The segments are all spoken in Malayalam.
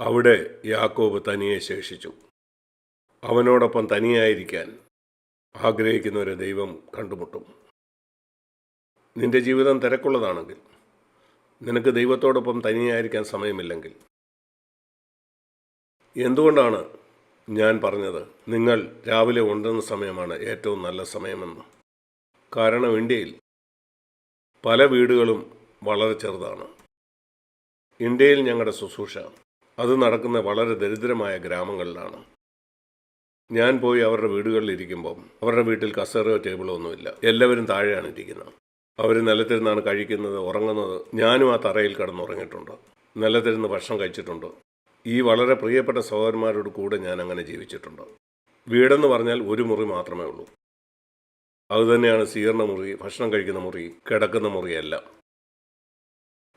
അവിടെ യാക്കോബ് തനിയെ ശേഷിച്ചു. അവനോടൊപ്പം തനിയായിരിക്കാൻ ആഗ്രഹിക്കുന്ന ഒരു ദൈവം കണ്ടുമുട്ടും. നിന്റെ ജീവിതം തിരക്കുള്ളതാണെങ്കിൽ നിനക്ക് ദൈവത്തോടൊപ്പം തനിയായിരിക്കാൻ സമയമില്ലെങ്കിൽ. എന്തുകൊണ്ടാണ് ഞാൻ പറഞ്ഞത്? നിങ്ങൾ രാവിലെ ഉണ്ടെന്ന സമയമാണ് ഏറ്റവും നല്ല സമയമെന്ന്. കാരണം ഇന്ത്യയിൽ പല വീടുകളും വളരെ ചെറുതാണ്. ഇന്ത്യയിൽ ഞങ്ങളുടെ ശുശ്രൂഷ അത് നടക്കുന്ന വളരെ ദരിദ്രമായ ഗ്രാമങ്ങളിലാണ്. ഞാൻ പോയി അവരുടെ വീടുകളിൽ ഇരിക്കുമ്പം അവരുടെ വീട്ടിൽ കസേറയോ ടേബിളോ ഒന്നുമില്ല. എല്ലാവരും താഴെയാണ് ഇരിക്കുന്നത്. അവർ നിലത്തിരുന്നാണ് കഴിക്കുന്നത് ഉറങ്ങുന്നത്. ഞാനും ആ തറയിൽ കിടന്നുറങ്ങിയിട്ടുണ്ട് നിലത്തിരുന്ന് ഭക്ഷണം കഴിച്ചിട്ടുണ്ട്. ഈ വളരെ പ്രിയപ്പെട്ട സഹോദരന്മാരോട് കൂടെ ഞാൻ അങ്ങനെ ജീവിച്ചിട്ടുണ്ട്. വീടെന്ന് പറഞ്ഞാൽ ഒരു മുറി മാത്രമേ ഉള്ളൂ. അതുതന്നെയാണ് സ്വീകരണ മുറി ഭക്ഷണം കഴിക്കുന്ന മുറി കിടക്കുന്ന മുറിയെല്ലാം.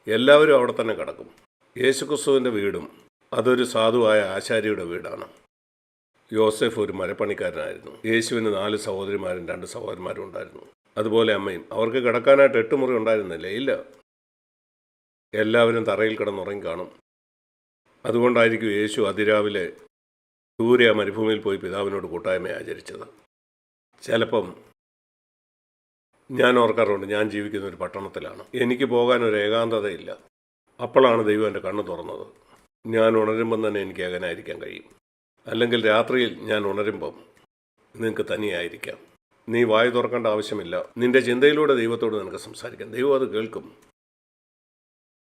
എല്ലാവരും അവിടെ തന്നെ കിടക്കും. യേശുക്രിസ്തുവിന്റെ വീടും അതൊരു സാധുവായ ആശാരിയുടെ വീടാണ്. യോസെഫ് ഒരു മരപ്പണിക്കാരനായിരുന്നു. യേശുവിന് നാല് സഹോദരിമാരും രണ്ട് സഹോദരന്മാരും ഉണ്ടായിരുന്നു. അതുപോലെ അമ്മയും. അവർക്ക് കിടക്കാനായിട്ട് എട്ട് മുറി ഉണ്ടായിരുന്നില്ല? ഇല്ല. എല്ലാവരും തറയിൽ കിടന്നുറങ്ങി കാണും അതുകൊണ്ടായിരിക്കും യേശു അതിരാവിലെ ദൂരെ ആ മരുഭൂമിയിൽ പോയി പിതാവിനോട് കൂട്ടായ്മ ആചരിച്ചത്. ചിലപ്പം ഞാൻ ഓർക്കാറുണ്ട് ഞാൻ ജീവിക്കുന്ന ഒരു പട്ടണത്തിലാണ്. എനിക്ക് പോകാൻ ഒരു ഏകാന്തതയില്ല. അപ്പോഴാണ് ദൈവം എന്റെ കണ്ണ് തുറന്നത്. ഞാൻ ഉണരുമ്പം തന്നെ എനിക്ക് അകനായിരിക്കാൻ കഴിയും. അല്ലെങ്കിൽ രാത്രിയിൽ ഞാൻ ഉണരുമ്പം നിങ്ങൾക്ക് തനിയായിരിക്കാം. നീ വായു തുറക്കേണ്ട ആവശ്യമില്ല. നിന്റെ ചിന്തയിലൂടെ ദൈവത്തോട് നിനക്ക് സംസാരിക്കാം. ദൈവം അത് കേൾക്കും.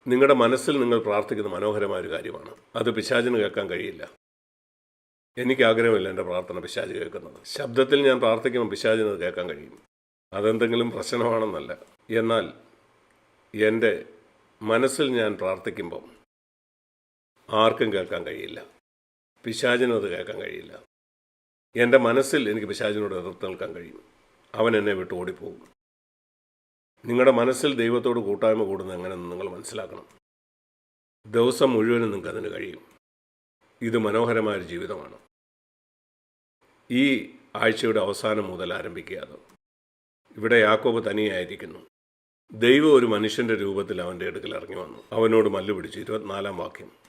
നിങ്ങളുടെ മനസ്സിൽ നിങ്ങൾ പ്രാർത്ഥിക്കുന്ന മനോഹരമായ ഒരു കാര്യമാണ്. അത് പിശാചിന് കേൾക്കാൻ കഴിയില്ല. എനിക്ക് ആഗ്രഹമില്ല എന്റെ പ്രാർത്ഥന പിശാജ് കേൾക്കുന്നത്. ശബ്ദത്തിൽ ഞാൻ പ്രാർത്ഥിക്കുമ്പോൾ പിശാചിന് അത് കേൾക്കാൻ കഴിയും. അതെന്തെങ്കിലും പ്രശ്നമാണെന്നല്ല. എന്നാൽ എന്റെ മനസ്സിൽ ഞാൻ പ്രാർത്ഥിക്കുമ്പം ആർക്കും കേൾക്കാൻ കഴിയില്ല. പിശാചിനും കേൾക്കാൻ കഴിയില്ല. എന്റെ മനസ്സിൽ എനിക്ക് പിശാചിനോട് എതിർത്ത് നിൽക്കാൻ കഴിയും. അവൻ എന്നെ വിട്ട് ഓടിപ്പോകും. നിങ്ങളുടെ മനസ്സിൽ ദൈവത്തോട് കൂട്ടായ്മ കൂടുന്നത് എങ്ങനെയെന്ന് നിങ്ങൾ മനസ്സിലാക്കണം. ദിവസം മുഴുവനും നിങ്ങൾക്ക് അതിന് കഴിയും. ഇത് മനോഹരമായൊരു ജീവിതമാണ്. ഈ ആഴ്ചയുടെ അവസാനം മുതൽ ആരംഭിക്കുക അത്. ഇവിടെ യാക്കോബ് തനിയായിരിക്കുന്നു. ദൈവം ഒരു മനുഷ്യന്റെ രൂപത്തിൽ അവന്റെ അടുക്കൽ ഇറങ്ങി വന്നു. അവനോട് മല്ലുപിടിച്ചു. ഇരുപത്തിനാലാം വാക്യം.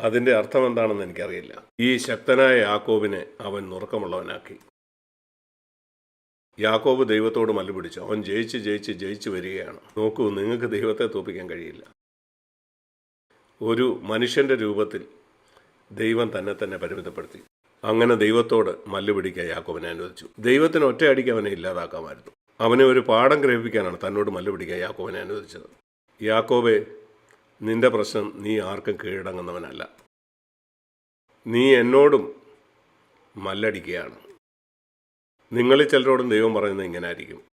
അതിന്റെ അർത്ഥം എന്താണെന്ന് എനിക്കറിയില്ല. ഈ ശക്തനായ യാക്കോബിനെ അവൻ നുറക്കമുള്ളവനാക്കി യാക്കോബ് ദൈവത്തോട് മല്ലുപിടിച്ചു. അവൻ ജയിച്ച് ജയിച്ച് ജയിച്ചു വരികയാണ്. നോക്കൂ നിങ്ങൾക്ക് ദൈവത്തെ തോപ്പിക്കാൻ കഴിയില്ല. ഒരു മനുഷ്യന്റെ രൂപത്തിൽ ദൈവം തന്നെ തന്നെ പരിമിതപ്പെടുത്തി. അങ്ങനെ ദൈവത്തോട് മല്ലുപിടിക്കാൻ യാക്കോബിനെ അനുവദിച്ചു. ദൈവത്തിന് ഒറ്റയടിക്ക് അവനെ ഇല്ലാതാക്കാമായിരുന്നു. അവനെ ഒരു പാഠം ഗ്രഹിപ്പിക്കാനാണ് തന്നോട് മല്ലുപിടിക്കാൻ യാക്കോബിനെ അനുവദിച്ചത്. യാക്കോബെ നിന്റെ പ്രശ്നം നീ ആർക്കും കീഴടങ്ങുന്നവനല്ല. നീ എന്നോടും മല്ലടിക്കുകയാണ്. നിങ്ങളിൽ ചിലരോടും ദൈവം പറയുന്നത് ഇങ്ങനെ ആയിരിക്കും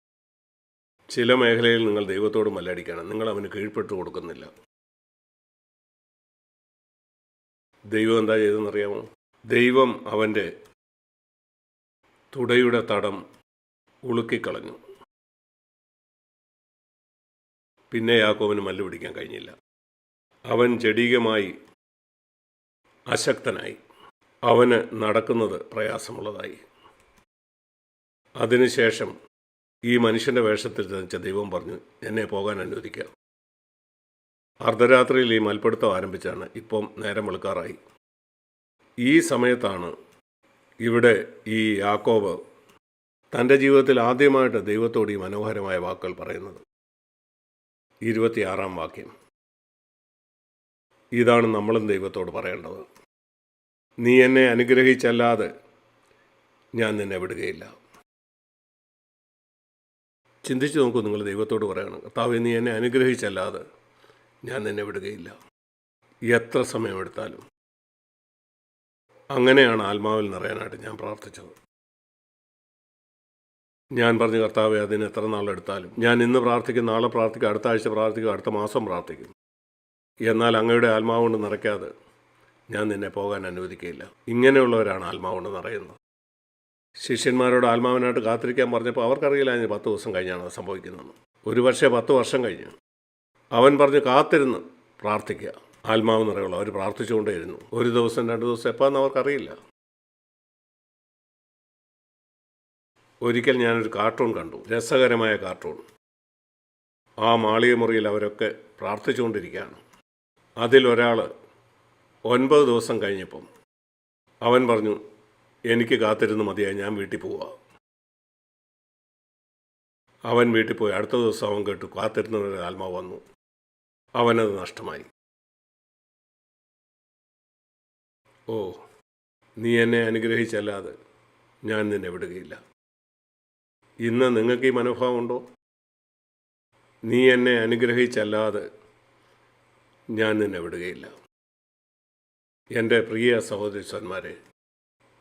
ചില മേഖലയിൽ നിങ്ങൾ ദൈവത്തോട് മല്ലടിക്കണം നിങ്ങൾ അവന് കീഴ്പ്പെട്ടു കൊടുക്കുന്നില്ല. ദൈവം എന്താ ചെയ്തെന്നറിയാമോ ദൈവം അവന്റെ തുടയുടെ തടം ഉളുക്കിക്കളഞ്ഞു. പിന്നെ യാക്കോവിന് മല്ലു പിടിക്കാൻ കഴിഞ്ഞില്ല. അവൻ ജഡീകമായി അശക്തനായി. അവന് നടക്കുന്നത് പ്രയാസമുള്ളതായി. അതിനുശേഷം ഈ മനുഷ്യന്റെ വേഷത്തിൽ ധരിച്ച ദൈവം പറഞ്ഞു എന്നെ പോകാൻ അനുവദിക്കുക. അർദ്ധരാത്രിയിൽ ഈ മൽപ്പിടുത്തം ആരംഭിച്ചാണ് ഇപ്പം നേരം വെളുക്കാറായി. ഈ സമയത്താണ് ഇവിടെ ഈ യാക്കോബ് തന്റെ ജീവിതത്തിൽ ആദ്യമായിട്ട് ദൈവത്തോട് ഈ മനോഹരമായ വാക്കുകൾ പറയുന്നത്. ഇരുപത്തിയാറാം വാക്യം. ഇതാണ് നമ്മളും ദൈവത്തോട് പറയേണ്ടത്. നീ എന്നെ അനുഗ്രഹിച്ചല്ലാതെ ഞാൻ നിന്നെ വിടുകയില്ല. ചിന്തിച്ചു നോക്കൂ നിങ്ങൾ ദൈവത്തോട് പറയണം. കർത്താവ് നീ എന്നെ അനുഗ്രഹിച്ചല്ലാതെ ഞാൻ നിന്നെ വിടുകയില്ല. എത്ര സമയമെടുത്താലും അങ്ങനെയാണ് ആത്മാവിൽ നിറയാനായിട്ട് ഞാൻ പ്രാർത്ഥിച്ചത്. ഞാൻ പറഞ്ഞു കർത്താവെ അതിന് എത്ര നാളെടുത്താലും ഞാൻ ഇന്ന് പ്രാർത്ഥിക്കും നാളെ പ്രാർത്ഥിക്കും അടുത്ത ആഴ്ച പ്രാർത്ഥിക്കും അടുത്ത മാസം പ്രാർത്ഥിക്കും. എന്നാൽ അങ്ങയുടെ ആത്മാവ് കൊണ്ട് നിറയ്ക്കാതെ ഞാൻ നിന്നെ പോകാൻ അനുവദിക്കുകയില്ല ഇങ്ങനെയുള്ളവരാണ് ആത്മാവ് കൊണ്ട് നിറയുന്നത്. ശിഷ്യന്മാരോട് ആത്മാവിനായിട്ട് കാത്തിരിക്കാൻ പറഞ്ഞപ്പോൾ അവർക്കറിയില്ല അതിന് പത്ത് ദിവസം കഴിഞ്ഞാണ് അത് സംഭവിക്കുന്നത് ഒരു പക്ഷേ പത്ത് വർഷം കഴിഞ്ഞു. അവൻ പറഞ്ഞു കാത്തിരുന്ന് പ്രാർത്ഥിക്കുക. ആത്മാവ് നിറയുള്ള. അവർ പ്രാർത്ഥിച്ചുകൊണ്ടേയിരുന്നു. ഒരു ദിവസം രണ്ട് ദിവസം എപ്പോഴെന്ന് അവർക്കറിയില്ല. ഒരിക്കൽ ഞാനൊരു കാർട്ടൂൺ കണ്ടു. രസകരമായ കാർട്ടൂൺ. ആ മാളിക മുറിയിൽ അവരൊക്കെ പ്രാർത്ഥിച്ചുകൊണ്ടിരിക്കുകയാണ്. അതിലൊരാൾ ഒൻപത് ദിവസം കഴിഞ്ഞപ്പം അവൻ പറഞ്ഞു എനിക്ക് കാത്തിരുന്ന് മതിയായി ഞാൻ വീട്ടിൽ പോവുക അവൻ വീട്ടിൽ പോയി. അടുത്ത ദിവസം അവൻ കേട്ടു കാത്തിരുന്നവരുടെ ആത്മാവ് വന്നു. അവനത് നഷ്ടമായി. ഓ നീ എന്നെ അനുഗ്രഹിച്ചല്ലാതെ ഞാൻ നിന്നെ വിടുകയില്ല. ഇന്ന് നിങ്ങൾക്ക് ഈ മനോഭാവമുണ്ടോ നീ എന്നെ അനുഗ്രഹിച്ചല്ലാതെ ഞാൻ നിന്നെ വിടുകയില്ല. എന്റെ പ്രിയ സഹോദരിസന്മാരെ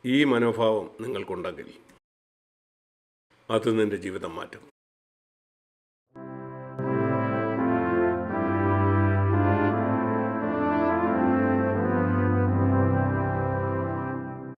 ഈ മനോഭാവം നിങ്ങൾക്കുണ്ടെങ്കിൽ അത് നിന്റെ ജീവിതം മാറ്റും.